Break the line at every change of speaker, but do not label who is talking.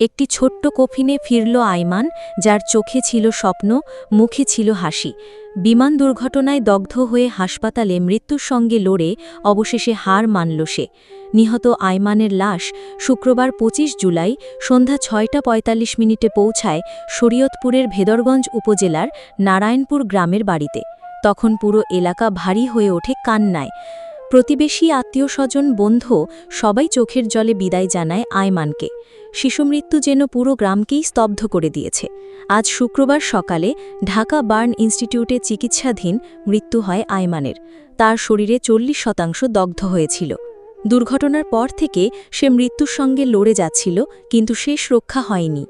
একটি ছোট্ট কফিনে ফিরল আইমান যার চোখে ছিল স্বপ্ন, মুখে ছিল হাসি। বিমান দুর্ঘটনায় দগ্ধ হয়ে হাসপাতালে মৃত্যুর সঙ্গে লড়ে অবশেষে হার মানল সে। নিহত আইমানের লাশ শুক্রবার ২৫ জুলাই সন্ধ্যা ছয়টা পঁয়তাল্লিশ মিনিটে পৌঁছায় শরীয়তপুরের ভেদরগঞ্জ উপজেলার নারায়ণপুর গ্রামের বাড়িতে। তখন পুরো এলাকা ভারী হয়ে ওঠে কান্নায়। প্রতিবেশী আত্মীয় স্বজন বন্ধু সবাই চোখের জলে বিদায় জানায় আয়মানকে। শিশুমৃত্যু যেন পুরো গ্রামকেই স্তব্ধ করে দিয়েছে। আজ শুক্রবার সকালে ঢাকা বার্ন ইনস্টিটিউটে চিকিৎসাধীন মৃত্যু হয় আয়মানের। তার শরীরে চল্লিশ শতাংশ দগ্ধ হয়েছিল। দুর্ঘটনার পর থেকে সে মৃত্যুর সঙ্গে লড়ে যাচ্ছিল, কিন্তু শেষ রক্ষা হয়নি।